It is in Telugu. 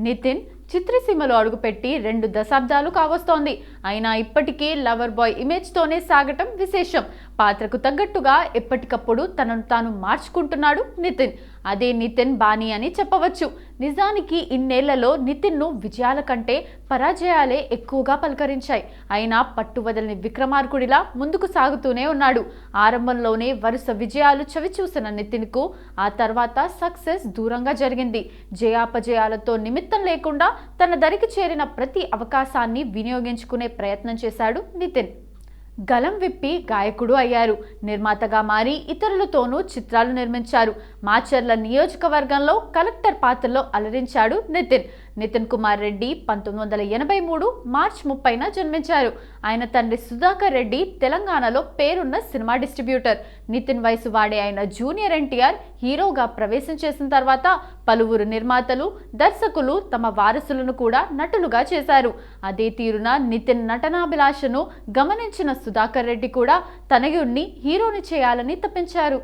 నితిన్ చిత్రసీమలో అడుగుపెట్టి రెండు దశాబ్దాలు కావస్తోంది. అయినా ఇప్పటికీ లవర్ బాయ్ ఇమేజ్తోనే సాగటం విశేషం. పాత్రకు తగ్గట్టుగా ఎప్పటికప్పుడు తనను తాను మార్చుకుంటున్నాడు నితిన్. అదే నితిన్ బాణి అని చెప్పవచ్చు. నిజానికి ఇన్నేళ్ళలో నితిన్ను విజయాల కంటే పరాజయాలే ఎక్కువగా పలకరించాయి. అయినా పట్టువదలని విక్రమార్కుడిలా ముందుకు సాగుతూనే ఉన్నాడు. ఆరంభంలోనే వరుస విజయాలు చవిచూసిన నితిన్కు ఆ తర్వాత సక్సెస్ దూరంగా జరిగింది. జయాపజయాలతో నిమిత్తం లేకుండా తన దరికి చేరిన ప్రతి అవకాశాన్ని వినియోగించుకునే ప్రయత్నం చేశాడు నితిన్. గలం విప్పి గాయకుడు అయ్యారు. నిర్మాతగా మారి ఇతరులతోనూ చిత్రాలు నిర్మించారు. మాచర్ల నియోజకవర్గంలో కలెక్టర్ పాత్రలో అలరించాడు నితిన్. నితిన్ కుమార్ రెడ్డి పంతొమ్మిది వందల ఎనభై మూడు మార్చ్ ముప్పైన జన్మించారు. ఆయన తండ్రి సుధాకర్ రెడ్డి తెలంగాణలో పేరున్న సినిమా డిస్ట్రిబ్యూటర్. నితిన్ వయసు వాడే ఆయన జూనియర్ ఎన్టీఆర్ హీరోగా ప్రవేశం చేసిన తర్వాత పలువురు నిర్మాతలు దర్శకులు తమ వారసులను కూడా నటులుగా చేశారు. అదే తీరున నితిన్ నటనాభిలాషను గమనించిన సుధాకర్ రెడ్డి కూడా తనయుణ్ణి హీరోని చేయాలని తప్పించారు